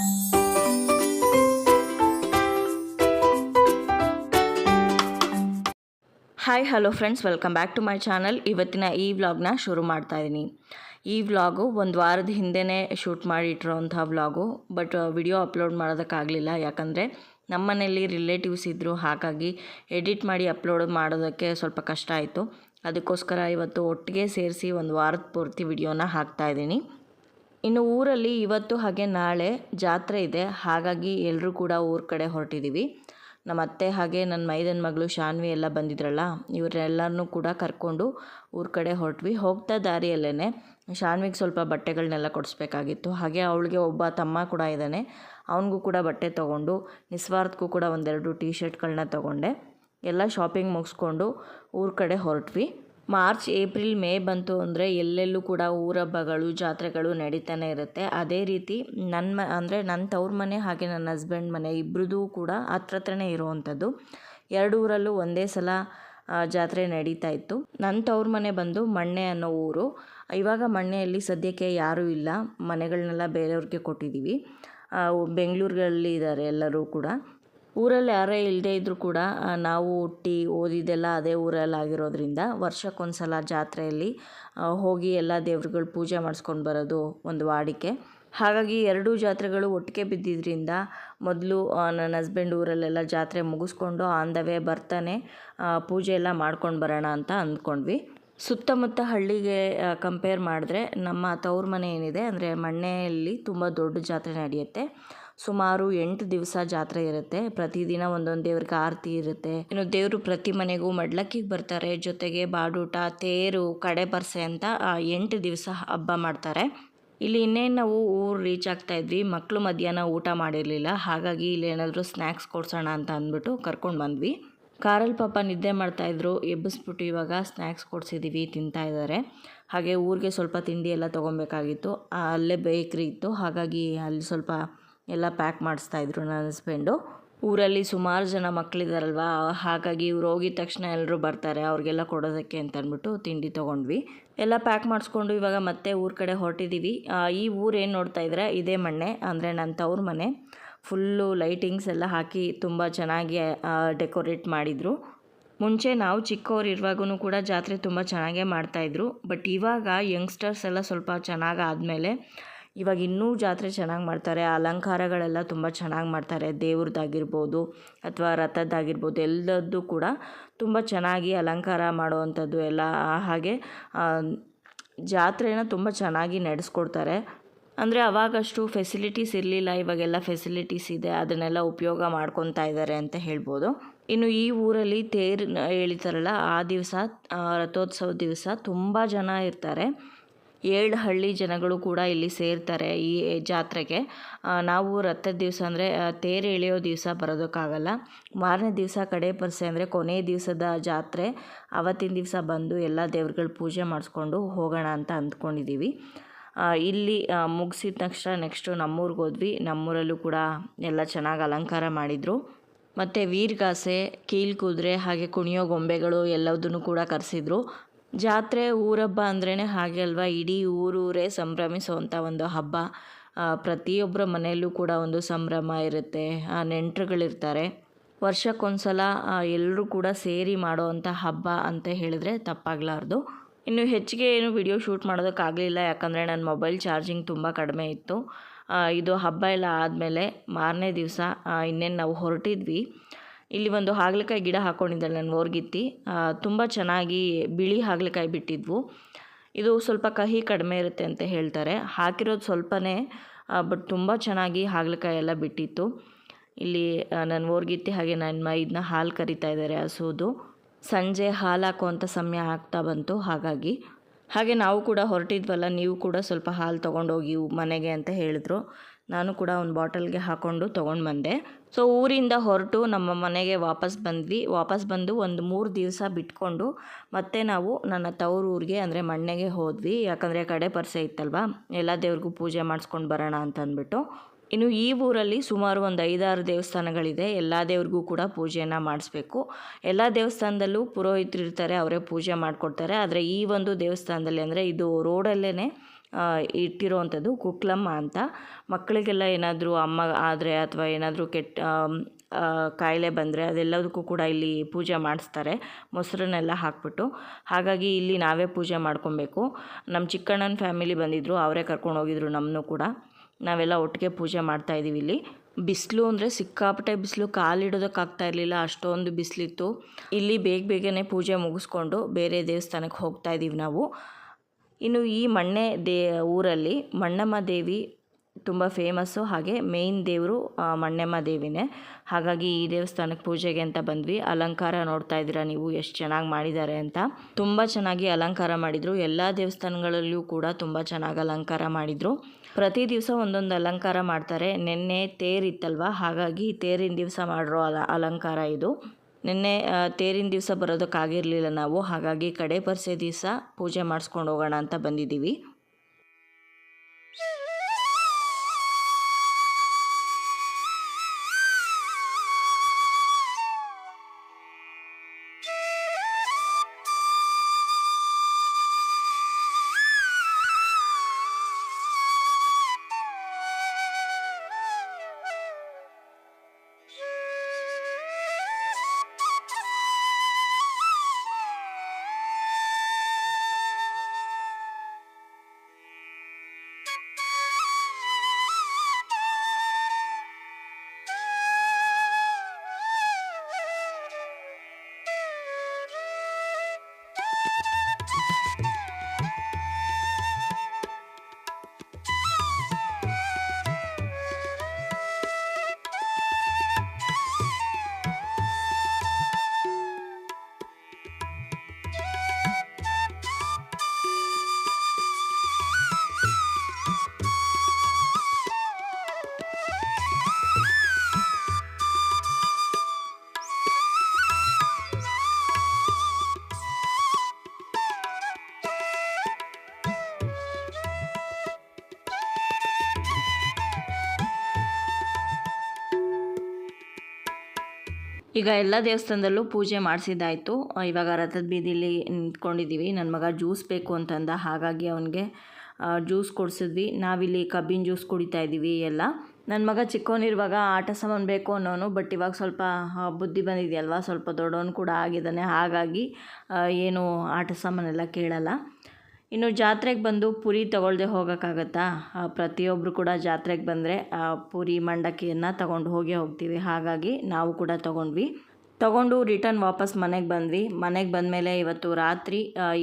Hi hello friends welcome back to my channel ಇವತ್ತಿನ ಈ ವ್ಲಾಗ್ನ ಶುರು ಮಾಡ್ತಾ ಇದ್ದೀನಿ ಈ ವ್ಲಾಗು ಒಂದು ವಾರದ ಹಿಂದೆನೇ ಶೂಟ್ ಮಾಡಿ ಇಟ್ಟಿರೋಂಥ ವ್ಲಾಗು ಬಟ್ ವಿಡಿಯೋ ಅಪ್ಲೋಡ್ ಮಾಡೋದಕ್ಕಾಗಲಿಲ್ಲ. ಯಾಕಂದರೆ ನಮ್ಮ ಮನೆಯಲ್ಲಿ ರಿಲೇಟಿವ್ಸ್ ಇದ್ದರು ಹಾಗಾಗಿ ಎಡಿಟ್ ಮಾಡಿ ಅಪ್ಲೋಡ್ ಮಾಡೋದಕ್ಕೆ ಸ್ವಲ್ಪ ಕಷ್ಟ ಆಯಿತು. ಅದಕ್ಕೋಸ್ಕರ ಇವತ್ತು ಒಟ್ಟಿಗೆ ಸೇರಿಸಿ ಒಂದು ವಾರದ ಪೂರ್ತಿ ವಿಡಿಯೋನ ಹಾಕ್ತಾ ಇದ್ದೀನಿ ಇನ್ನು ಊರಲ್ಲಿ ಇವತ್ತು ಹಾಗೆ ನಾಳೆ ಜಾತ್ರೆ ಇದೆ. ಹಾಗಾಗಿ ಎಲ್ಲರೂ ಕೂಡ ಊರ ಕಡೆ ಹೊರಟಿದ್ದೀವಿ ನಮ್ಮ ಅತ್ತೆ ಹಾಗೆ ನನ್ನ ಮೈದನ ಮಗಳು ಶಾನ್ವಿ ಎಲ್ಲ ಬಂದಿದ್ರಲ್ಲ ಇವರೆಲ್ಲರನ್ನೂ ಕೂಡ ಕರ್ಕೊಂಡು ಊರ ಕಡೆ ಹೊರಟ್ವಿ. ಹೋಗ್ತಾ ದಾರಿಯಲ್ಲೇ ಶಾನ್ವಿಗೆ ಸ್ವಲ್ಪ ಬಟ್ಟೆಗಳನ್ನೆಲ್ಲ ಕೊಡಿಸ್ಬೇಕಾಗಿತ್ತು. ಹಾಗೆ ಅವಳಿಗೆ ಒಬ್ಬ ತಮ್ಮ ಕೂಡ ಇದ್ದಾನೆ ಅವನಿಗೂ ಕೂಡ ಬಟ್ಟೆ ತೊಗೊಂಡು, ನಿಸ್ವಾರ್ಥಕ್ಕೂ ಕೂಡ ಒಂದೆರಡು ಟೀ ಶರ್ಟ್ಗಳನ್ನ ತೊಗೊಂಡೆ. ಎಲ್ಲ ಶಾಪಿಂಗ್ ಮುಗಿಸ್ಕೊಂಡು ಊರ ಕಡೆ ಹೊರಟ್ವಿ. ಮಾರ್ಚ್, ಏಪ್ರಿಲ್, ಮೇ ಬಂತು ಅಂದರೆ ಎಲ್ಲೆಲ್ಲೂ ಕೂಡ ಊರಬ್ಬಗಳು, ಜಾತ್ರೆಗಳು ನಡೀತಾನೆ ಇರುತ್ತೆ. ಅದೇ ರೀತಿ ನನ್ನ ಮ, ಅಂದರೆ ನನ್ನ ತವ್ರ ಮನೆ ಹಾಗೆ ನನ್ನ ಹಸ್ಬೆಂಡ್ ಮನೆ ಇಬ್ಬರದೂ ಕೂಡ ಹತ್ರ ಹತ್ರನೇ ಇರುವಂಥದ್ದು. ಎರಡು ಊರಲ್ಲೂ ಒಂದೇ ಸಲ ಜಾತ್ರೆ ನಡೀತಾ ಇತ್ತು. ನನ್ನ ತವ್ರ ಮನೆ ಬಂದು ಮಣ್ಣೆ ಅನ್ನೋ ಊರು. ಇವಾಗ ಮಣ್ಣೆಯಲ್ಲಿ ಸದ್ಯಕ್ಕೆ ಯಾರೂ ಇಲ್ಲ. ಮನೆಗಳನ್ನೆಲ್ಲ ಬೇರೆಯವ್ರಿಗೆ ಕೊಟ್ಟಿದ್ದೀವಿ ಬೆಂಗಳೂರುಗಳಲ್ಲಿ ಇದ್ದಾರೆ ಎಲ್ಲರೂ ಕೂಡ. ಊರಲ್ಲಿ ಯಾರೇ ಇಲ್ಲದೇ ಇದ್ದರೂ ಕೂಡ ನಾವು ಹುಟ್ಟಿ ಓದಿದ್ದೆಲ್ಲ ಅದೇ ಊರಲ್ಲಿ ಆಗಿರೋದ್ರಿಂದ ವರ್ಷಕ್ಕೊಂದ್ಸಲ ಜಾತ್ರೆಯಲ್ಲಿ ಹೋಗಿ ಎಲ್ಲ ದೇವ್ರುಗಳ ಪೂಜೆ ಮಾಡಿಸ್ಕೊಂಡು ಬರೋದು ಒಂದು ವಾಡಿಕೆ. ಹಾಗಾಗಿ ಎರಡೂ ಜಾತ್ರೆಗಳು ಒಟ್ಟಿಗೆ ಬಿದ್ದಿದ್ದರಿಂದ ಮೊದಲು ನನ್ನ ಹಸ್ಬೆಂಡ್ ಊರಲ್ಲೆಲ್ಲ ಜಾತ್ರೆ ಮುಗಿಸ್ಕೊಂಡು ಆನ್ ದ ವೇ ಬರ್ತಾನೆ ಪೂಜೆ ಎಲ್ಲ ಮಾಡ್ಕೊಂಡು ಬರೋಣ ಅಂತ ಅಂದ್ಕೊಂಡ್ವಿ. ಸುತ್ತಮುತ್ತ ಹಳ್ಳಿಗೆ ಕಂಪೇರ್ ಮಾಡಿದ್ರೆ ನಮ್ಮ ತವ್ರ ಮನೆ ಏನಿದೆ ಅಂದರೆ ಮಣ್ಣೆಯಲ್ಲಿ ತುಂಬ ದೊಡ್ಡ ಜಾತ್ರೆ ನಡೆಯುತ್ತೆ. ಸುಮಾರು ಎಂಟು ದಿವಸ ಜಾತ್ರೆ ಇರುತ್ತೆ. ಪ್ರತಿದಿನ ಒಂದೊಂದು ದೇವ್ರಿಗೆ ಆರತಿ ಇರುತ್ತೆ. ಇನ್ನು ದೇವರು ಪ್ರತಿ ಮನೆಗೂ ಮಡ್ಲಕ್ಕಿಗೆ ಬರ್ತಾರೆ. ಜೊತೆಗೆ ಬಾಡೂಟ, ತೇರು, ಕಡೆ ಬರ್ಸೆ ಅಂತ ಎಂಟು ದಿವಸ ಹಬ್ಬ ಮಾಡ್ತಾರೆ. ಇಲ್ಲಿ ಇನ್ನೇನು ನಾವು ಊರು ರೀಚ್ ಆಗ್ತಾ ಇದ್ವಿ. ಮಕ್ಕಳು ಮಧ್ಯಾಹ್ನ ಊಟ ಮಾಡಿರಲಿಲ್ಲ. ಹಾಗಾಗಿ ಇಲ್ಲಿ ಏನಾದರೂ ಸ್ನ್ಯಾಕ್ಸ್ ಕೊಡ್ಸೋಣ ಅಂತ ಅಂದ್ಬಿಟ್ಟು ಕರ್ಕೊಂಡು ಬಂದ್ವಿ. ಕಾರಲ್ಲಿ ಪಾಪ ನಿದ್ದೆ ಮಾಡ್ತಾಯಿದ್ರು ಎಬ್ಬಿಸ್ಬಿಟ್ಟು ಇವಾಗ ಸ್ನ್ಯಾಕ್ಸ್ ಕೊಡ್ಸಿದ್ದೀವಿ ತಿಂತಾ ಇದ್ದಾರೆ ಹಾಗೆ ಊರಿಗೆ ಸ್ವಲ್ಪ ತಿಂಡಿ ಎಲ್ಲ ತೊಗೊಬೇಕಾಗಿತ್ತು. ಅಲ್ಲೇ ಬೇಕ್ರಿ ಇತ್ತು. ಹಾಗಾಗಿ ಅಲ್ಲಿ ಸ್ವಲ್ಪ ಎಲ್ಲ ಪ್ಯಾಕ್ ಮಾಡಿಸ್ತಾಯಿದ್ರು ನನ್ನ ಹಸ್ಬೆಂಡು. ಊರಲ್ಲಿ ಸುಮಾರು ಜನ ಮಕ್ಕಳಿದಾರಲ್ವಾ ಹಾಗಾಗಿ ಇವ್ರು ಹೋಗಿದ ತಕ್ಷಣ ಎಲ್ಲರೂ ಬರ್ತಾರೆ, ಅವ್ರಿಗೆಲ್ಲ ಕೊಡೋದಕ್ಕೆ ಅಂತ ಅಂದ್ಬಿಟ್ಟು ತಿಂಡಿ ತೊಗೊಂಡ್ವಿ. ಎಲ್ಲ ಪ್ಯಾಕ್ ಮಾಡಿಸ್ಕೊಂಡು ಇವಾಗ ಮತ್ತೆ ಊರ ಕಡೆ ಹೊರಟಿದ್ದೀವಿ ಈ ಊರು ಏನು ನೋಡ್ತಾ ಇದ್ರೆ ಇದೇ ಮಣ್ಣೆ, ಅಂದರೆ ನನ್ನ ತವ್ರ ಮನೆ. ಫುಲ್ಲು ಲೈಟಿಂಗ್ಸ್ ಎಲ್ಲ ಹಾಕಿ ತುಂಬ ಚೆನ್ನಾಗಿ ಡೆಕೋರೇಟ್ ಮಾಡಿದರು. ಮುಂಚೆ ನಾವು ಚಿಕ್ಕವ್ರು ಇರುವಾಗೂ ಕೂಡ ಜಾತ್ರೆ ತುಂಬ ಚೆನ್ನಾಗೇ ಮಾಡ್ತಾಯಿದ್ರು ಬಟ್ ಇವಾಗ ಯಂಗ್ಸ್ಟರ್ಸ್ ಎಲ್ಲ ಸ್ವಲ್ಪ ಚೆನ್ನಾಗಿ ಆದಮೇಲೆ ಇವಾಗ ಇನ್ನೂ ಜಾತ್ರೆ ಚೆನ್ನಾಗಿ ಮಾಡ್ತಾರೆ, ಅಲಂಕಾರಗಳೆಲ್ಲ ತುಂಬ ಚೆನ್ನಾಗಿ ಮಾಡ್ತಾರೆ, ದೇವ್ರದ್ದಾಗಿರ್ಬೋದು ಅಥವಾ ರಥದ್ದಾಗಿರ್ಬೋದು, ಎಲ್ಲದ್ದು ಕೂಡ ತುಂಬ ಚೆನ್ನಾಗಿ ಅಲಂಕಾರ ಮಾಡುವಂಥದ್ದು ಎಲ್ಲ. ಹಾಗೆ ಜಾತ್ರೆನ ತುಂಬ ಚೆನ್ನಾಗಿ ನಡೆಸ್ಕೊಡ್ತಾರೆ. ಅಂದರೆ ಅವಾಗಷ್ಟು ಫೆಸಿಲಿಟೀಸ್ ಇರಲಿಲ್ಲ, ಇವಾಗೆಲ್ಲ ಫೆಸಿಲಿಟೀಸ್ ಇದೆ, ಅದನ್ನೆಲ್ಲ ಉಪಯೋಗ ಮಾಡ್ಕೊತಾ ಇದ್ದಾರೆ ಅಂತ ಹೇಳ್ಬೋದು. ಇನ್ನು ಈ ಊರಲ್ಲಿ ತೇರು ಎಳಿತಾರಲ್ಲ ಆ ದಿವಸ ರಥೋತ್ಸವ ದಿವಸ ತುಂಬ ಜನ ಇರ್ತಾರೆ. ಏಳು ಹಳ್ಳಿ ಜನಗಳು ಕೂಡ ಇಲ್ಲಿ ಸೇರ್ತಾರೆ ಈ ಜಾತ್ರೆಗೆ. ನಾವು ರಥದ ದಿವಸ ಅಂದರೆ ತೇರು ಎಳೆಯೋ ದಿವಸ ಬರೋದಕ್ಕಾಗಲ್ಲ. ಮಾರನೇ ದಿವಸ ಕಡೆ ಪರ್ಸೆ ಅಂದರೆ ಕೊನೆಯ ದಿವಸದ ಜಾತ್ರೆ. ಅವತ್ತಿನ ದಿವಸ ಬಂದು ಎಲ್ಲ ದೇವ್ರುಗಳ ಪೂಜೆ ಮಾಡಿಸ್ಕೊಂಡು ಹೋಗೋಣ ಅಂತ ಅಂದ್ಕೊಂಡಿದ್ದೀವಿ ಇಲ್ಲಿ ಮುಗಿಸಿದ ತಕ್ಷಣ ನೆಕ್ಸ್ಟು ನಮ್ಮೂರಿಗೆ ಹೋದ್ವಿ. ನಮ್ಮೂರಲ್ಲೂ ಕೂಡ ಎಲ್ಲ ಚೆನ್ನಾಗಿ ಅಲಂಕಾರ ಮಾಡಿದರು. ಮತ್ತು ವೀರ್ಗಾಸೆ ಕೀಲ್ ಕುದುರೆ ಹಾಗೆ ಕುಣಿಯೋ ಗೊಂಬೆಗಳು ಎಲ್ಲದನ್ನು ಕೂಡ ಕರೆಸಿದ್ರು. ಜಾತ್ರೆ ಊರಬ್ಬ ಅಂದ್ರೇ ಹಾಗೆ ಅಲ್ವಾ? ಇಡೀ ಊರೂರೇ ಸಂಭ್ರಮಿಸುವಂಥ ಒಂದು ಹಬ್ಬ. ಪ್ರತಿಯೊಬ್ಬರ ಮನೆಯಲ್ಲೂ ಕೂಡ ಒಂದು ಸಂಭ್ರಮ ಇರುತ್ತೆ. ನೆಂಟರುಗಳಿರ್ತಾರೆ. ವರ್ಷಕ್ಕೊಂದ್ಸಲ ಎಲ್ಲರೂ ಕೂಡ ಸೇರಿ ಮಾಡೋವಂಥ ಹಬ್ಬ ಅಂತ ಹೇಳಿದ್ರೆ ತಪ್ಪಾಗಲಾರ್ದು. ಇನ್ನು ಹೆಚ್ಚಿಗೆ ಏನು ವಿಡಿಯೋ ಶೂಟ್ ಮಾಡೋದಕ್ಕಾಗಲಿಲ್ಲ, ಯಾಕಂದರೆ ನನ್ನ ಮೊಬೈಲ್ ಚಾರ್ಜಿಂಗ್ ತುಂಬ ಕಡಿಮೆ ಇತ್ತು. ಇದು ಹಬ್ಬ ಎಲ್ಲ ಆದಮೇಲೆ ಮಾರನೇ ದಿವಸ ಇನ್ನೇನು ನಾವು ಹೊರಟಿದ್ವಿ. ಇಲ್ಲಿ ಒಂದು ಹಾಗಲಕಾಯಿ ಗಿಡ ಹಾಕ್ಕೊಂಡಿದ್ದಾಳೆ ನನ್ನ ಓರ್ಗಿತ್ತಿ. ತುಂಬ ಚೆನ್ನಾಗಿ ಬಿಳಿ ಹಾಗಲಕಾಯಿ ಬಿಟ್ಟಿದ್ವು. ಇದು ಸ್ವಲ್ಪ ಕಹಿ ಕಡಿಮೆ ಇರುತ್ತೆ ಅಂತ ಹೇಳ್ತಾರೆ. ಹಾಕಿರೋದು ಸ್ವಲ್ಪನೇ ಬಟ್ ತುಂಬ ಚೆನ್ನಾಗಿ ಹಾಗಲಕಾಯಿ ಎಲ್ಲ ಬಿಟ್ಟಿತ್ತು. ಇಲ್ಲಿ ನನ್ನ ಓರ್ಗಿತ್ತಿ ಹಾಗೆ ನನ್ನ ಮೈದನ್ನ ಹಾಲು ಕರಿತಾ ಇದ್ದಾರೆ ಹಸುವುದು ಸಂಜೆ ಹಾಲು ಹಾಕುವಂಥ ಸಮಯ ಆಗ್ತಾ ಬಂತು, ಹಾಗಾಗಿ. ಹಾಗೆ ನಾವು ಕೂಡ ಹೊರಟಿದ್ವಲ್ಲ, ನೀವು ಕೂಡ ಸ್ವಲ್ಪ ಹಾಲು ತೊಗೊಂಡೋಗಿ ಮನೆಗೆ ಅಂತ ಹೇಳಿದ್ರು. ನಾನು ಕೂಡ ಒಂದು ಬಾಟಲ್ಗೆ ಹಾಕ್ಕೊಂಡು ತೊಗೊಂಡು ಬಂದೆ. ಸೊ ಊರಿಂದ ಹೊರಟು ನಮ್ಮ ಮನೆಗೆ ವಾಪಸ್ ಬಂದ್ವಿ. ವಾಪಸ್ ಬಂದು ಒಂದು ಮೂರು ದಿವಸ ಬಿಟ್ಕೊಂಡು ಮತ್ತೆ ನಾವು ನನ್ನ ತವರೂರಿಗೆ ಅಂದರೆ ಮಣ್ಣೆಗೆ ಹೋದ್ವಿ. ಯಾಕಂದರೆ ಕಡೆ ಪರಿಸೆ ಇತ್ತಲ್ವ? ಎಲ್ಲ ದೇವ್ರಿಗೂ ಪೂಜೆ ಮಾಡಿಸ್ಕೊಂಡು ಬರೋಣ ಅಂತ ಅಂದ್ಬಿಟ್ಟು ಇನ್ನು ಈ ಊರಲ್ಲಿ ಸುಮಾರು ಒಂದು ಐದಾರು ದೇವಸ್ಥಾನಗಳಿದೆ. ಎಲ್ಲ ದೇವ್ರಿಗೂ ಕೂಡ ಪೂಜೆಯನ್ನು ಮಾಡಿಸ್ಬೇಕು. ಎಲ್ಲ ದೇವಸ್ಥಾನದಲ್ಲೂ ಪುರೋಹಿತರು ಇರ್ತಾರೆ, ಅವರೇ ಪೂಜೆ ಮಾಡಿಕೊಡ್ತಾರೆ. ಆದರೆ ಈ ಒಂದು ದೇವಸ್ಥಾನದಲ್ಲಿ ಅಂದರೆ ಇದು ರೋಡಲ್ಲೇ ಇಟ್ಟಿರೋವಂಥದ್ದು ಕುಕ್ಲಮ್ಮ ಅಂತ. ಮಕ್ಕಳಿಗೆಲ್ಲ ಏನಾದರೂ ಅಮ್ಮ ಆದರೆ ಅಥವಾ ಏನಾದರೂ ಕೆಟ್ಟ ಕಾಯಿಲೆ ಬಂದರೆ ಅದೆಲ್ಲದಕ್ಕೂ ಕೂಡ ಇಲ್ಲಿ ಪೂಜೆ ಮಾಡಿಸ್ತಾರೆ. ಮೊಸರನ್ನೆಲ್ಲ ಹಾಕ್ಬಿಟ್ಟು. ಹಾಗಾಗಿ ಇಲ್ಲಿ ನಾವೇ ಪೂಜೆ ಮಾಡ್ಕೊಬೇಕು. ನಮ್ಮ ಚಿಕ್ಕಣ್ಣನ ಫ್ಯಾಮಿಲಿ ಬಂದಿದ್ದರು ಅವರೇ ಕರ್ಕೊಂಡು ಹೋಗಿದ್ರು ನಮ್ಮನ್ನು ಕೂಡ. ನಾವೆಲ್ಲ ಒಟ್ಟಿಗೆ ಪೂಜೆ ಮಾಡ್ತಾ ಇದ್ದೀವಿ ಇಲ್ಲಿ. ಬಿಸಿಲು ಅಂದರೆ ಸಿಕ್ಕಾಪಟ್ಟೆ ಬಿಸಿಲು. ಕಾಲಿಡೋದಕ್ಕಾಗ್ತಾ ಇರಲಿಲ್ಲ, ಅಷ್ಟೊಂದು ಬಿಸಿಲಿತ್ತು. ಇಲ್ಲಿ ಬೇಗ ಬೇಗನೆ ಪೂಜೆ ಮುಗಿಸ್ಕೊಂಡು ಬೇರೆ ದೇವಸ್ಥಾನಕ್ಕೆ ಹೋಗ್ತಾ ಇದ್ದೀವಿ ನಾವು. ಇನ್ನು ಈ ಮಣ್ಣೆ ದೇ, ಊರಲ್ಲಿ ಮಣ್ಣಮ್ಮ ದೇವಿ ತುಂಬ ಫೇಮಸ್ಸು ಹಾಗೆ ಮೇಯ್ನ್ ದೇವರು ಮಣ್ಣಮ್ಮ ದೇವಿನೇ. ಹಾಗಾಗಿ ಈ ದೇವಸ್ಥಾನಕ್ಕೆ ಪೂಜೆಗೆ ಅಂತ ಬಂದ್ವಿ. ಅಲಂಕಾರ ನೋಡ್ತಾ ಇದ್ದೀರಾ ನೀವು, ಎಷ್ಟು ಚೆನ್ನಾಗಿ ಮಾಡಿದ್ದಾರೆ ಅಂತ. ತುಂಬ ಚೆನ್ನಾಗಿ ಅಲಂಕಾರ ಮಾಡಿದರು. ಎಲ್ಲ ದೇವಸ್ಥಾನಗಳಲ್ಲಿಯೂ ಕೂಡ ತುಂಬ ಚೆನ್ನಾಗಿ ಅಲಂಕಾರ ಮಾಡಿದರು. ಪ್ರತಿ ದಿವಸ ಒಂದೊಂದು ಅಲಂಕಾರ ಮಾಡ್ತಾರೆ. ನಿನ್ನೆ ತೇರಿತ್ತಲ್ವ ಹಾಗಾಗಿ ತೇರಿನ ದಿವಸ ಮಾಡಿರೋ ಅಲ, ಅಲಂಕಾರ ಇದು. ನಿನ್ನೆ ತೇರಿನ ದಿವಸ ಬರೋದಕ್ಕಾಗಿರಲಿಲ್ಲ ನಾವು. ಹಾಗಾಗಿ ಕಡೆ ಪರಿಸೆ ದಿವಸ ಪೂಜೆ ಮಾಡಿಸ್ಕೊಂಡು ಹೋಗೋಣ ಅಂತ ಬಂದಿದ್ದೀವಿ. ಈಗ ಎಲ್ಲ ದೇವಸ್ಥಾನದಲ್ಲೂ ಪೂಜೆ ಮಾಡಿಸಿದ್ದಾಯಿತು. ಇವಾಗ ರಥದ ಬೀದಿಲಿ ನಿಂತ್ಕೊಂಡಿದ್ದೀವಿ. ನನ್ನ ಮಗ ಜ್ಯೂಸ್ ಬೇಕು ಅಂತಂದ, ಹಾಗಾಗಿ ಅವನಿಗೆ ಜ್ಯೂಸ್ ಕೊಡಿಸಿದ್ವಿ. ನಾವಿಲ್ಲಿ ಕಬ್ಬಿನ ಜ್ಯೂಸ್ ಕುಡಿತಾ ಇದ್ದೀವಿ ಎಲ್ಲ. ನನ್ನ ಮಗ ಚಿಕ್ಕವನಿರುವಾಗ ಆಟ ಸಾಮಾನು ಬೇಕು ಅನ್ನೋನು, ಬಟ್ ಇವಾಗ ಸ್ವಲ್ಪ ಬುದ್ಧಿ ಬಂದಿದೆಯಲ್ವ? ಸ್ವಲ್ಪ ದೊಡ್ಡವನು ಕೂಡ ಆಗಿದ್ದಾನೆ. ಹಾಗಾಗಿ ಏನು ಆಟ ಸಾಮಾನೆಲ್ಲ ಕೇಳಲ್ಲ. ಇನ್ನು ಜಾತ್ರೆಗೆ ಬಂದು ಪುರಿ ತಗೊಳ್ಳದೆ ಹೋಗೋಕ್ಕಾಗತ್ತಾ? ಆ, ಪ್ರತಿಯೊಬ್ಬರು ಕೂಡ ಜಾತ್ರೆಗೆ ಬಂದರೆ ಪುರಿ ಮಂಡಕ್ಕಿಯನ್ನು ತಗೊಂಡು ಹೋಗೇ ಹೋಗ್ತೀವಿ. ಹಾಗಾಗಿ ನಾವು ಕೂಡ ತಗೊಂಡ್ವಿ. ತಗೊಂಡು ರಿಟರ್ನ್ ವಾಪಸ್ ಮನೆಗೆ ಬಂದ್ವಿ. ಮನೆಗೆ ಬಂದಮೇಲೆ ಇವತ್ತು ರಾತ್ರಿ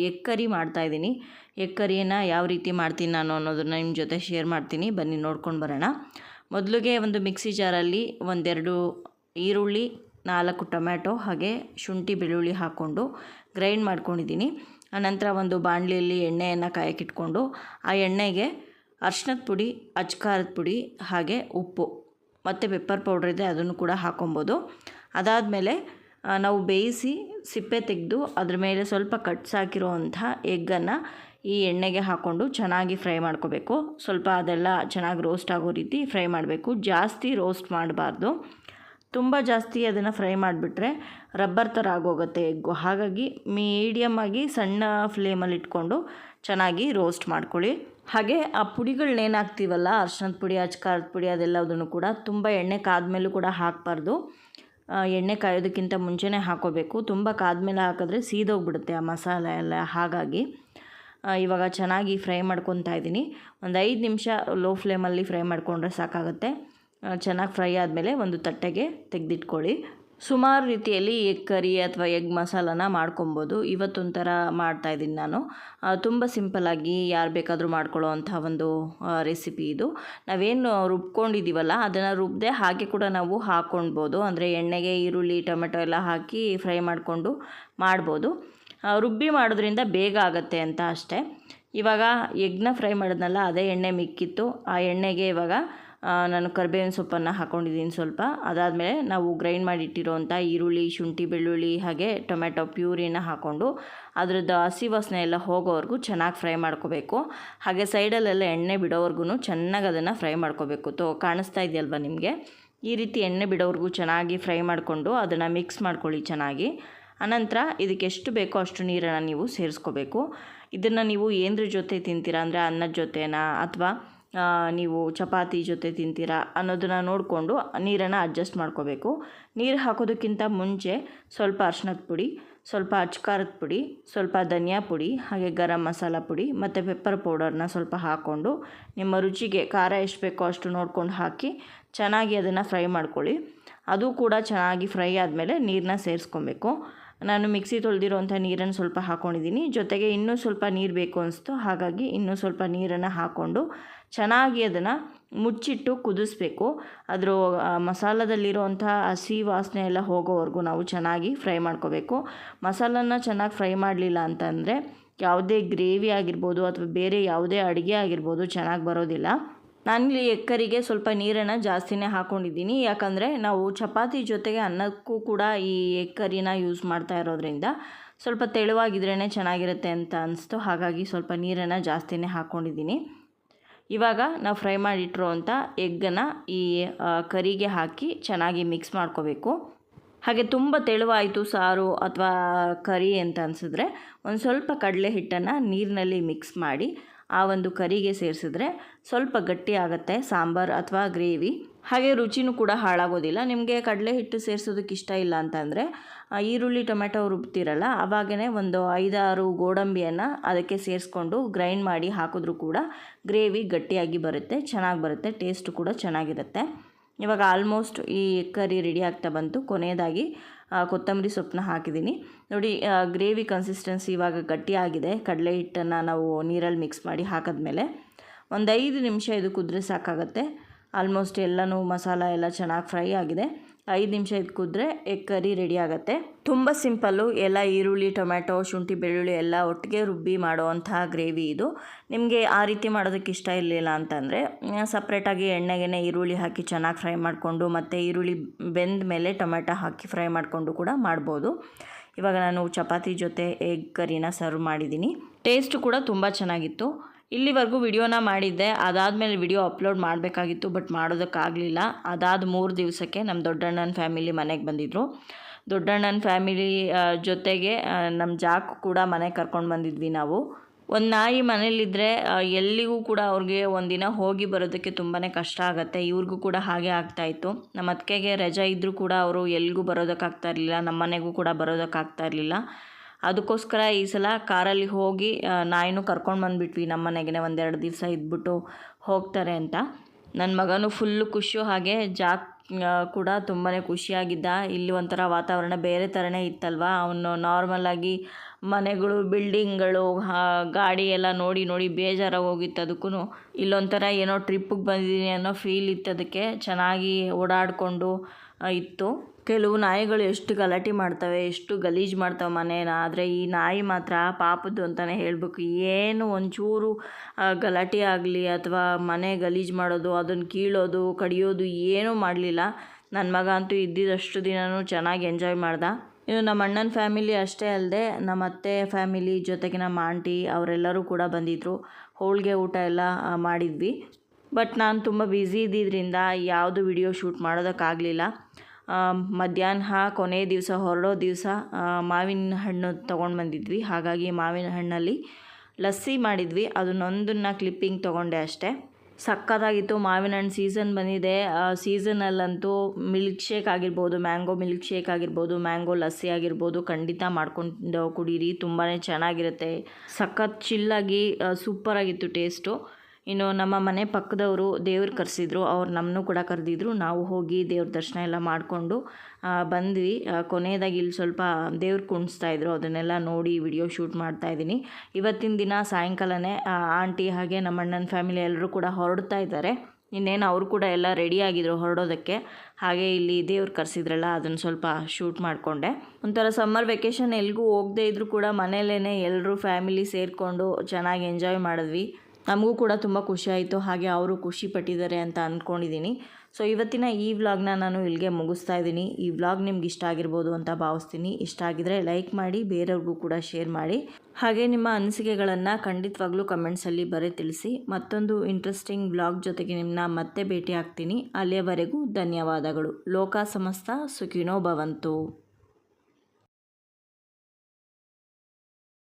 ಎಕ್ಕರಿ ಮಾಡ್ತಾಯಿದ್ದೀನಿ ಎಗ್ ಕರಿಯನ್ನು ಯಾವ ರೀತಿ ಮಾಡ್ತೀನಿ ನಾನು ಅನ್ನೋದನ್ನ ನಿಮ್ಮ ಜೊತೆ ಶೇರ್ ಮಾಡ್ತೀನಿ. ಬನ್ನಿ ನೋಡ್ಕೊಂಡು ಬರೋಣ. ಮೊದಲಿಗೆ ಒಂದು ಮಿಕ್ಸಿ ಜಾರಲ್ಲಿ ಒಂದೆರಡು ಈರುಳ್ಳಿ ನಾಲ್ಕು ಟೊಮ್ಯಾಟೊ ಹಾಗೆ ಶುಂಠಿ ಬೆಳ್ಳುಳ್ಳಿ ಹಾಕ್ಕೊಂಡು ಗ್ರೈಂಡ್ ಮಾಡ್ಕೊಂಡಿದ್ದೀನಿ. ಆನಂತರ ಒಂದು ಬಾಣಲಿಯಲ್ಲಿ ಎಣ್ಣೆಯನ್ನು ಕಾಯಕ್ಕಿಟ್ಕೊಂಡು ಆ ಎಣ್ಣೆಗೆ ಅರ್ಶಿನದ ಪುಡಿ ಅಚ್ಕಾರದ ಪುಡಿ ಹಾಗೆ ಉಪ್ಪು ಮತ್ತು ಪೆಪ್ಪರ್ ಪೌಡ್ರ್ ಇದೆ, ಅದನ್ನು ಕೂಡ ಹಾಕೊಬೋದು. ಅದಾದಮೇಲೆ ನಾವು ಬೇಯಿಸಿ ಸಿಪ್ಪೆ ತೆಗೆದು ಅದ್ರ ಮೇಲೆ ಸ್ವಲ್ಪ ಕಟ್ಸ್ ಹಾಕಿರೋವಂಥ ಎಗ್ಗನ್ನು ಈ ಎಣ್ಣೆಗೆ ಹಾಕ್ಕೊಂಡು ಚೆನ್ನಾಗಿ ಫ್ರೈ ಮಾಡ್ಕೋಬೇಕು. ಸ್ವಲ್ಪ ಅದೆಲ್ಲ ಚೆನ್ನಾಗಿ ರೋಸ್ಟ್ ಆಗೋ ರೀತಿ ಫ್ರೈ ಮಾಡಬೇಕು. ಜಾಸ್ತಿ ರೋಸ್ಟ್ ಮಾಡಬಾರ್ದು. ತುಂಬ ಜಾಸ್ತಿ ಅದನ್ನು ಫ್ರೈ ಮಾಡಿಬಿಟ್ರೆ ರಬ್ಬರ್ ಥರ ಆಗೋಗುತ್ತೆ ಎಗ್ಗು. ಹಾಗಾಗಿ ಮೀಡಿಯಮ್ ಆಗಿ ಸಣ್ಣ ಫ್ಲೇಮಲ್ಲಿ ಇಟ್ಕೊಂಡು ಚೆನ್ನಾಗಿ ರೋಸ್ಟ್ ಮಾಡ್ಕೊಳ್ಳಿ. ಹಾಗೆ ಆ ಪುಡಿಗಳನ್ನೇನು ಹಾಕ್ತೀವಲ್ಲ ಅರ್ಶಿನದ ಪುಡಿ, ಅಚ್ಕಾರದ ಪುಡಿ ಅದೆಲ್ಲದನ್ನು ಕೂಡ ತುಂಬ ಎಣ್ಣೆ ಕಾದ್ಮೇಲೂ ಕೂಡ ಹಾಕಬಾರ್ದು. ಎಣ್ಣೆ ಕಾಯೋದಕ್ಕಿಂತ ಮುಂಚೆನೇ ಹಾಕೋಬೇಕು. ತುಂಬ ಕಾದ್ಮೇಲೆ ಹಾಕಿದ್ರೆ ಸೀದೋಗ್ಬಿಡುತ್ತೆ ಆ ಮಸಾಲೆ ಎಲ್ಲ. ಹಾಗಾಗಿ ಇವಾಗ ಚೆನ್ನಾಗಿ ಫ್ರೈ ಮಾಡ್ಕೊತಾ ಇದ್ದೀನಿ. ಒಂದು ಐದು ನಿಮಿಷ ಲೋ ಫ್ಲೇಮಲ್ಲಿ ಫ್ರೈ ಮಾಡಿಕೊಂಡ್ರೆ ಸಾಕಾಗುತ್ತೆ. ಚೆನ್ನಾಗಿ ಫ್ರೈ ಆದಮೇಲೆ ಒಂದು ತಟ್ಟೆಗೆ ತೆಗೆದಿಟ್ಕೊಳ್ಳಿ. ಸುಮಾರು ರೀತಿಯಲ್ಲಿ ಎಗ್ ಕರಿ ಅಥವಾ ಎಗ್ ಮಸಾಲನ ಮಾಡ್ಕೊಬೋದು. ಇವತ್ತೊಂಥರ ಮಾಡ್ತಾಯಿದ್ದೀನಿ ನಾನು. ತುಂಬ ಸಿಂಪಲ್ಲಾಗಿ ಯಾರು ಬೇಕಾದರೂ ಮಾಡ್ಕೊಳ್ಳೋ ಅಂಥ ಒಂದು ರೆಸಿಪಿ ಇದು. ನಾವೇನು ರುಬ್ಕೊಂಡಿದ್ದೀವಲ್ಲ ಅದನ್ನು ರುಬ್ಬದೆ ಹಾಗೆ ಕೂಡ ನಾವು ಹಾಕ್ಕೊಳ್ಬೋದು ಅಂದರೆ ಎಣ್ಣೆಗೆ ಈರುಳ್ಳಿ, ಟೊಮೆಟೊ ಎಲ್ಲ ಹಾಕಿ ಫ್ರೈ ಮಾಡಿಕೊಂಡು ಮಾಡ್ಬೋದು. ರುಬ್ಬಿ ಮಾಡೋದ್ರಿಂದ ಬೇಗ ಆಗುತ್ತೆ ಅಂತ ಅಷ್ಟೇ. ಇವಾಗ ಎಗ್ನ ಫ್ರೈ ಮಾಡಿದ್ನಲ್ಲ, ಅದೇ ಎಣ್ಣೆ ಮಿಕ್ಕಿತ್ತು. ಆ ಎಣ್ಣೆಗೆ ಇವಾಗ ನಾನು ಕರಿಬೇವಿನ ಸೊಪ್ಪನ್ನು ಹಾಕ್ಕೊಂಡಿದ್ದೀನಿ ಸ್ವಲ್ಪ. ಅದಾದಮೇಲೆ ನಾವು ಗ್ರೈಂಡ್ ಮಾಡಿಟ್ಟಿರೋವಂಥ ಈರುಳ್ಳಿ, ಶುಂಠಿ, ಬೆಳ್ಳುಳ್ಳಿ ಹಾಗೆ ಟೊಮೆಟೊ ಪ್ಯೂರಿನ ಹಾಕ್ಕೊಂಡು ಅದ್ರದ್ದು ಹಸಿ ವಾಸನೆ ಎಲ್ಲ ಹೋಗೋವರೆಗೂ ಚೆನ್ನಾಗಿ ಫ್ರೈ ಮಾಡ್ಕೋಬೇಕು. ಹಾಗೆ ಸೈಡಲ್ಲೆಲ್ಲ ಎಣ್ಣೆ ಬಿಡೋವರೆಗೂ ಚೆನ್ನಾಗಿ ಅದನ್ನು ಫ್ರೈ ಮಾಡ್ಕೋಬೇಕು. ತೋ, ಕಾಣಿಸ್ತಾ ಇದೆಯಲ್ವ ನಿಮಗೆ? ಈ ರೀತಿ ಎಣ್ಣೆ ಬಿಡೋವರೆಗೂ ಚೆನ್ನಾಗಿ ಫ್ರೈ ಮಾಡಿಕೊಂಡು ಅದನ್ನು ಮಿಕ್ಸ್ ಮಾಡ್ಕೊಳ್ಳಿ ಚೆನ್ನಾಗಿ. ಅನಂತರ ಇದಕ್ಕೆ ಎಷ್ಟು ಬೇಕೋ ಅಷ್ಟು ನೀರನ್ನು ನೀವು ಸೇರಿಸ್ಕೋಬೇಕು. ಇದನ್ನು ನೀವು ಏನರ ಜೊತೆ ತಿಂತೀರಾ ಅಂದರೆ ಅನ್ನದ ಜೊತೆನಾ ಅಥವಾ ನೀವು ಚಪಾತಿ ಜೊತೆ ತಿಂತೀರಾ ಅನ್ನೋದನ್ನು ನೋಡಿಕೊಂಡು ನೀರನ್ನು ಅಡ್ಜಸ್ಟ್ ಮಾಡ್ಕೋಬೇಕು. ನೀರು ಹಾಕೋದಕ್ಕಿಂತ ಮುಂಚೆ ಸ್ವಲ್ಪ ಅರ್ಶಿನದ ಪುಡಿ, ಸ್ವಲ್ಪ ಅಚ್ಕಾರದ ಪುಡಿ, ಸ್ವಲ್ಪ ಧನಿಯಾ ಪುಡಿ, ಹಾಗೆ ಗರಂ ಮಸಾಲ ಪುಡಿ ಮತ್ತು ಪೆಪ್ಪರ್ ಪೌಡರ್ನ ಸ್ವಲ್ಪ ಹಾಕ್ಕೊಂಡು ನಿಮ್ಮ ರುಚಿಗೆ ಖಾರ ಎಷ್ಟು ಬೇಕೋ ಅಷ್ಟು ನೋಡ್ಕೊಂಡು ಹಾಕಿ ಚೆನ್ನಾಗಿ ಅದನ್ನು ಫ್ರೈ ಮಾಡ್ಕೊಳ್ಳಿ. ಅದು ಕೂಡ ಚೆನ್ನಾಗಿ ಫ್ರೈ ಆದಮೇಲೆ ನೀರನ್ನ ಸೇರಿಸ್ಕೊಬೇಕು. ನಾನು ಮಿಕ್ಸಿ ತೊಳೆದಿರೋಂಥ ನೀರನ್ನು ಸ್ವಲ್ಪ ಹಾಕ್ಕೊಂಡಿದ್ದೀನಿ ಜೊತೆಗೆ ಇನ್ನೂ ಸ್ವಲ್ಪ ನೀರು ಬೇಕು ಅನಿಸ್ತು. ಹಾಗಾಗಿ ಇನ್ನೂ ಸ್ವಲ್ಪ ನೀರನ್ನು ಹಾಕ್ಕೊಂಡು ಚೆನ್ನಾಗಿ ಅದನ್ನು ಮುಚ್ಚಿಟ್ಟು ಕುದಿಸ್ಬೇಕು. ಅದರ ಮಸಾಲದಲ್ಲಿರುವಂಥ ಹಸಿ ವಾಸನೆ ಎಲ್ಲ ಹೋಗೋವರೆಗೂ ನಾವು ಚೆನ್ನಾಗಿ ಫ್ರೈ ಮಾಡ್ಕೋಬೇಕು. ಮಸಾಲನ ಚೆನ್ನಾಗಿ ಫ್ರೈ ಮಾಡಲಿಲ್ಲ ಅಂತಂದರೆ ಯಾವುದೇ ಗ್ರೇವಿ ಆಗಿರ್ಬೋದು ಅಥವಾ ಬೇರೆ ಯಾವುದೇ ಅಡುಗೆ ಆಗಿರ್ಬೋದು ಚೆನ್ನಾಗಿ ಬರೋದಿಲ್ಲ. ನಾನಿಲ್ಲಿ ಎಕ್ಕರಿಗೆ ಸ್ವಲ್ಪ ನೀರನ್ನು ಜಾಸ್ತಿನೇ ಹಾಕ್ಕೊಂಡಿದ್ದೀನಿ ಯಾಕಂದರೆ ನಾವು ಚಪಾತಿ ಜೊತೆಗೆ ಅನ್ನಕ್ಕೂ ಕೂಡ ಈ ಎಕ್ಕರಿನ ಯೂಸ್ ಮಾಡ್ತಾ ಇರೋದ್ರಿಂದ ಸ್ವಲ್ಪ ತೆಳುವಾಗಿದ್ರೇ ಚೆನ್ನಾಗಿರುತ್ತೆ ಅಂತ ಅನಿಸ್ತು. ಹಾಗಾಗಿ ಸ್ವಲ್ಪ ನೀರನ್ನು ಜಾಸ್ತಿನೇ ಹಾಕ್ಕೊಂಡಿದ್ದೀನಿ ಇವಾಗ ನಾವು ಫ್ರೈ ಮಾಡಿಟ್ಟಿರುವಂಥ ಎಗ್ಗನ್ನು ಈ ಕರಿಗೆ ಹಾಕಿ ಚೆನ್ನಾಗಿ ಮಿಕ್ಸ್ ಮಾಡ್ಕೋಬೇಕು. ಹಾಗೆ ತುಂಬ ತೆಳುವಾಯಿತು ಸಾರು ಅಥವಾ ಕರಿ ಅಂತ ಅನಿಸಿದ್ರೆ ಒಂದು ಸ್ವಲ್ಪ ಕಡಲೆ ಹಿಟ್ಟನ್ನು ನೀರಿನಲ್ಲಿ ಮಿಕ್ಸ್ ಮಾಡಿ ಆ ಒಂದು ಕರಿಗೆ ಸೇರಿಸಿದ್ರೆ ಸ್ವಲ್ಪ ಗಟ್ಟಿ ಆಗುತ್ತೆ ಸಾಂಬಾರು ಅಥವಾ ಗ್ರೇವಿ. ಹಾಗೆ ರುಚಿನೂ ಕೂಡ ಹಾಳಾಗೋದಿಲ್ಲ. ನಿಮಗೆ ಕಡಲೆ ಹಿಟ್ಟು ಸೇರಿಸೋದಕ್ಕೆ ಇಷ್ಟ ಇಲ್ಲ ಅಂತಂದರೆ ಈರುಳ್ಳಿ ಟೊಮೆಟೊ ರುಬ್ತಿರಲ್ಲ ಆವಾಗೇ ಒಂದು ಐದಾರು ಗೋಡಂಬಿಯನ್ನು ಅದಕ್ಕೆ ಸೇರಿಸ್ಕೊಂಡು ಗ್ರೈಂಡ್ ಮಾಡಿ ಹಾಕಿದ್ರೂ ಕೂಡ ಗ್ರೇವಿ ಗಟ್ಟಿಯಾಗಿ ಬರುತ್ತೆ, ಚೆನ್ನಾಗಿ ಬರುತ್ತೆ, ಟೇಸ್ಟ್ ಕೂಡ ಚೆನ್ನಾಗಿರುತ್ತೆ. ಇವಾಗ ಆಲ್ಮೋಸ್ಟ್ ಈ ಕರಿ ರೆಡಿ ಆಗ್ತಾ ಬಂತು. ಕೊನೆಯದಾಗಿ ಕೊತ್ತಂಬರಿ ಸೊಪ್ಪನ್ನ ಹಾಕಿದ್ದೀನಿ. ನೋಡಿ ಗ್ರೇವಿ ಕನ್ಸಿಸ್ಟೆನ್ಸಿ ಇವಾಗ ಗಟ್ಟಿಯಾಗಿದೆ. ಕಡಲೆ ಹಿಟ್ಟನ್ನು ನಾವು ನೀರಲ್ಲಿ ಮಿಕ್ಸ್ ಮಾಡಿ ಹಾಕಿದ್ಮೇಲೆ ಒಂದು ಐದು ನಿಮಿಷ ಇದು ಕುದ್ರೆ ಸಾಕಾಗತ್ತೆ. ಆಲ್ಮೋಸ್ಟ್ ಎಲ್ಲನೂ ಮಸಾಲ ಎಲ್ಲ ಚೆನ್ನಾಗಿ ಫ್ರೈ ಆಗಿದೆ. ಐದು ನಿಮಿಷ ಇದು ಕುದ್ರೆ ಎಗ್ ಕರಿ ರೆಡಿ ಆಗುತ್ತೆ. ತುಂಬ ಸಿಂಪಲ್ಲು ಎಲ್ಲ ಈರುಳ್ಳಿ, ಟೊಮ್ಯಾಟೊ, ಶುಂಠಿ, ಬೆಳ್ಳುಳ್ಳಿ ಎಲ್ಲ ಒಟ್ಟಿಗೆ ರುಬ್ಬಿ ಮಾಡುವಂತಹ ಗ್ರೇವಿ ಇದು. ನಿಮಗೆ ಆ ರೀತಿ ಮಾಡೋದಕ್ಕೆ ಇಷ್ಟ ಇರಲಿಲ್ಲ ಅಂತಂದರೆ ಸಪ್ರೇಟಾಗಿ ಎಣ್ಣೆಗೆನೆ ಈರುಳ್ಳಿ ಹಾಕಿ ಚೆನ್ನಾಗಿ ಫ್ರೈ ಮಾಡಿಕೊಂಡು ಮತ್ತು ಈರುಳ್ಳಿ ಬೆಂದ ಮೇಲೆ ಟೊಮೆಟೊ ಹಾಕಿ ಫ್ರೈ ಮಾಡಿಕೊಂಡು ಕೂಡ ಮಾಡ್ಬೋದು. ಇವಾಗ ನಾನು ಚಪಾತಿ ಜೊತೆ ಎಗ್ ಕರಿನ ಸರ್ವ್ ಮಾಡಿದ್ದೀನಿ ಟೇಸ್ಟು ಕೂಡ ತುಂಬ ಚೆನ್ನಾಗಿತ್ತು. ಇಲ್ಲಿವರೆಗೂ ವಿಡಿಯೋನ ಮಾಡಿದ್ದೆ. ಅದಾದಮೇಲೆ ವಿಡಿಯೋ ಅಪ್ಲೋಡ್ ಮಾಡಬೇಕಾಗಿತ್ತು, ಬಟ್ ಮಾಡೋದಕ್ಕಾಗಲಿಲ್ಲ. ಅದಾದ ಮೂರು ದಿವಸಕ್ಕೆ ನಮ್ಮ ದೊಡ್ಡಣ್ಣನ ಫ್ಯಾಮಿಲಿ ಮನೆಗೆ ಬಂದಿದ್ದರು ದೊಡ್ಡಣ್ಣನ ಫ್ಯಾಮಿಲಿ ಜೊತೆಗೆ ನಮ್ಮ ಜಾಕು ಕೂಡ ಮನೆಗೆ ಕರ್ಕೊಂಡು ಬಂದಿದ್ವಿ ನಾವು. ಒಂದು ನಾಯಿ ಮನೇಲಿದ್ದರೆ ಎಲ್ಲಿಗೂ ಕೂಡ ಅವ್ರಿಗೆ ಒಂದಿನ ಹೋಗಿ ಬರೋದಕ್ಕೆ ತುಂಬಾ ಕಷ್ಟ ಆಗುತ್ತೆ. ಇವ್ರಿಗೂ ಕೂಡ ಹಾಗೆ ಆಗ್ತಾಯಿತ್ತು ನಮ್ಮ ಅತ್ತಿಗೆಗೆ ರಜೆ ಇದ್ದರೂ ಕೂಡ ಅವರು ಎಲ್ಲಿಗೂ ಬರೋದಕ್ಕಾಗ್ತಾ ಇರಲಿಲ್ಲ. ನಮ್ಮ ಮನೆಗೂ ಕೂಡ ಬರೋದಕ್ಕಾಗ್ತಾ ಇರಲಿಲ್ಲ. ಅದಕ್ಕೋಸ್ಕರ ಈ ಸಲ ಕಾರಲ್ಲಿ ಹೋಗಿ ನಾಯಿನೂ ಕರ್ಕೊಂಡು ಬಂದುಬಿಟ್ವಿ. ನಮ್ಮ ಮನೆಗೆ ಒಂದೆರಡು ದಿವಸ ಇದ್ಬಿಟ್ಟು ಹೋಗ್ತಾರೆ ಅಂತ. ನನ್ನ ಮಗನೂ ಫುಲ್ಲು ಖುಷಿಯು ಹಾಗೆ ಜಾಕ್ ಕೂಡ ತುಂಬಾ ಖುಷಿಯಾಗಿದ್ದ. ಇಲ್ಲಿ ಒಂಥರ ವಾತಾವರಣ ಬೇರೆ ಥರನೇ ಇತ್ತಲ್ವ? ಅವನು ನಾರ್ಮಲಾಗಿ ಮನೆಗಳು, ಬಿಲ್ಡಿಂಗ್ಗಳು ಗಾಡಿ ಎಲ್ಲ ನೋಡಿ ನೋಡಿ ಬೇಜಾರಾಗಿ ಹೋಗಿತ್ತು ಅದಕ್ಕೂ ಇಲ್ಲೊಂಥರ ಏನೋ ಟ್ರಿಪ್ಪಿಗೆ ಬಂದಿದ್ದೀನಿ ಅನ್ನೋ ಫೀಲ್ ಇತ್ತು ಅದಕ್ಕೆ. ಚೆನ್ನಾಗಿ ಓಡಾಡಿಕೊಂಡು ಇತ್ತು. ಕೆಲವು ನಾಯಿಗಳು ಎಷ್ಟು ಗಲಾಟೆ ಮಾಡ್ತವೆ, ಎಷ್ಟು ಗಲೀಜು ಮಾಡ್ತವೆ ಮನೇನ, ಆದರೆ ಈ ನಾಯಿ ಮಾತ್ರ ಪಾಪದ್ದು ಅಂತಲೇ ಹೇಳಬೇಕು. ಏನು ಒಂಚೂರು ಗಲಾಟೆ ಆಗಲಿ ಅಥವಾ ಮನೆ ಗಲೀಜು ಮಾಡೋದು, ಅದನ್ನು ಕೀಳೋದು, ಕಡಿಯೋದು ಏನೂ ಮಾಡಲಿಲ್ಲ. ನನ್ನ ಮಗ ಅಂತೂ ಇದ್ದಿದ್ದಷ್ಟು ದಿನವೂ ಚೆನ್ನಾಗಿ ಎಂಜಾಯ್ ಮಾಡ್ದ. ಇನ್ನು ನಮ್ಮ ಅಣ್ಣನ ಫ್ಯಾಮಿಲಿ ಅಷ್ಟೇ ಅಲ್ಲದೆ ನಮ್ಮ ಅತ್ತೆ ಫ್ಯಾಮಿಲಿ ಜೊತೆಗೆ ನಮ್ಮ ಆಂಟಿ ಅವರೆಲ್ಲರೂ ಕೂಡ ಬಂದಿದ್ದರು ಹೋಳಿಗೆ ಊಟ ಎಲ್ಲ ಮಾಡಿದ್ವಿ. ಬಟ್ ನಾನು ತುಂಬ ಬ್ಯುಸಿ ಇದ್ದಿದ್ದರಿಂದ ಯಾವುದು ವಿಡಿಯೋ ಶೂಟ್ ಮಾಡೋದಕ್ಕಾಗಲಿಲ್ಲ. ಮಧ್ಯಾಹ್ನ ಕೊನೆಯ ದಿವಸ, ಹೊರಡೋ ದಿವಸ ಮಾವಿನ ಹಣ್ಣು ತೊಗೊಂಡು ಬಂದಿದ್ವಿ. ಹಾಗಾಗಿ ಮಾವಿನ ಹಣ್ಣಲ್ಲಿ ಲಸ್ಸಿ ಮಾಡಿದ್ವಿ. ಅದನ್ನೊಂದನ್ನು ಕ್ಲಿಪ್ಪಿಂಗ್ ತೊಗೊಂಡೆ ಅಷ್ಟೇ. ಸಕ್ಕತ್ತಾಗಿತ್ತು. ಮಾವಿನ ಹಣ್ಣು ಸೀಸನ್ ಬಂದಿದೆ. ಸೀಸನಲ್ಲಂತೂ ಮಿಲ್ಕ್ ಶೇಕ್ ಆಗಿರ್ಬೋದು, ಮ್ಯಾಂಗೋ ಮಿಲ್ಕ್ ಶೇಕ್ ಆಗಿರ್ಬೋದು, ಮ್ಯಾಂಗೋ ಲಸ್ಸಿ ಆಗಿರ್ಬೋದು ಖಂಡಿತ ಮಾಡ್ಕೊಂಡು ಕುಡೀರಿ. ತುಂಬಾ ಚೆನ್ನಾಗಿರುತ್ತೆ. ಸಖತ್ ಚಿಲ್ಲಾಗಿ ಸೂಪರಾಗಿತ್ತು ಟೇಸ್ಟು. ಇನ್ನು ನಮ್ಮ ಮನೆ ಪಕ್ಕದವರು ದೇವ್ರು ಕರೆಸಿದ್ರು, ಅವ್ರು ನಮ್ಮನ್ನು ಕೂಡ ಕರೆದಿದ್ರು. ನಾವು ಹೋಗಿ ದೇವ್ರ ದರ್ಶನ ಎಲ್ಲ ಮಾಡಿಕೊಂಡು ಬಂದ್ವಿ. ಕೊನೆಯದಾಗಿ ಇಲ್ಲಿ ಸ್ವಲ್ಪ ದೇವ್ರು ಕುಣಿಸ್ತಾ ಇದ್ರು. ಅದನ್ನೆಲ್ಲ ನೋಡಿ ವಿಡಿಯೋ ಶೂಟ್ ಮಾಡ್ತಾ ಇದ್ದೀನಿ. ಇವತ್ತಿನ ದಿನ ಸಾಯಂಕಾಲನೇ ಆಂಟಿ ಹಾಗೆ ನಮ್ಮ ಅಣ್ಣನ ಫ್ಯಾಮಿಲಿ ಎಲ್ಲರೂ ಕೂಡ ಹೊರಡ್ತಾ ಇದ್ದಾರೆ. ಇನ್ನೇನು ಅವರು ಕೂಡ ಎಲ್ಲ ರೆಡಿಯಾಗಿದ್ರು ಹೊರಡೋದಕ್ಕೆ. ಹಾಗೆ ಇಲ್ಲಿ ದೇವ್ರು ಕರೆಸಿದ್ರಲ್ಲ ಅದನ್ನು ಸ್ವಲ್ಪ ಶೂಟ್ ಮಾಡಿಕೊಂಡೆ. ಒಂಥರ ಸಮ್ಮರ್ ವೆಕೇಷನ್ ಎಲ್ಗೂ ಹೋಗದೇ ಇದ್ದರೂ ಕೂಡ ಮನೆಯಲ್ಲೇ ಎಲ್ಲರೂ ಫ್ಯಾಮಿಲಿ ಸೇರಿಕೊಂಡು ಚೆನ್ನಾಗಿ ಎಂಜಾಯ್ ಮಾಡಿದ್ವಿ. ನಮಗೂ ಕೂಡ ತುಂಬ ಖುಷಿಯಾಯಿತು, ಹಾಗೆ ಅವರು ಖುಷಿ ಪಟ್ಟಿದ್ದಾರೆ ಅಂತ ಅಂದ್ಕೊಂಡಿದ್ದೀನಿ. ಸೊ, ಇವತ್ತಿನ ಈ ವ್ಲಾಗ್ನ ನಾನು ಇಲ್ಲಿಗೆ ಮುಗಿಸ್ತಾ ಇದ್ದೀನಿ. ಈ ವ್ಲಾಗ್ ನಿಮ್ಗೆ ಇಷ್ಟ ಆಗಿರ್ಬೋದು ಅಂತ ಭಾವಿಸ್ತೀನಿ. ಇಷ್ಟ ಆಗಿದ್ರೆ ಲೈಕ್ ಮಾಡಿ, ಬೇರೆಯವ್ರಿಗೂ ಕೂಡ ಶೇರ್ ಮಾಡಿ. ಹಾಗೆ ನಿಮ್ಮ ಅನಿಸಿಕೆಗಳನ್ನು ಖಂಡಿತವಾಗ್ಲೂ ಕಮೆಂಟ್ಸಲ್ಲಿ ಬರೀ ತಿಳಿಸಿ. ಮತ್ತೊಂದು ಇಂಟ್ರೆಸ್ಟಿಂಗ್ ವ್ಲಾಗ್ ಜೊತೆಗೆ ನಿಮ್ಮನ್ನ ಮತ್ತೆ ಭೇಟಿ ಆಗ್ತೀನಿ. ಅಲ್ಲಿಯವರೆಗೂ ಧನ್ಯವಾದಗಳು. ಲೋಕ ಸಮಸ್ತ, ಸುಖಿನೋ ಭವಂತು.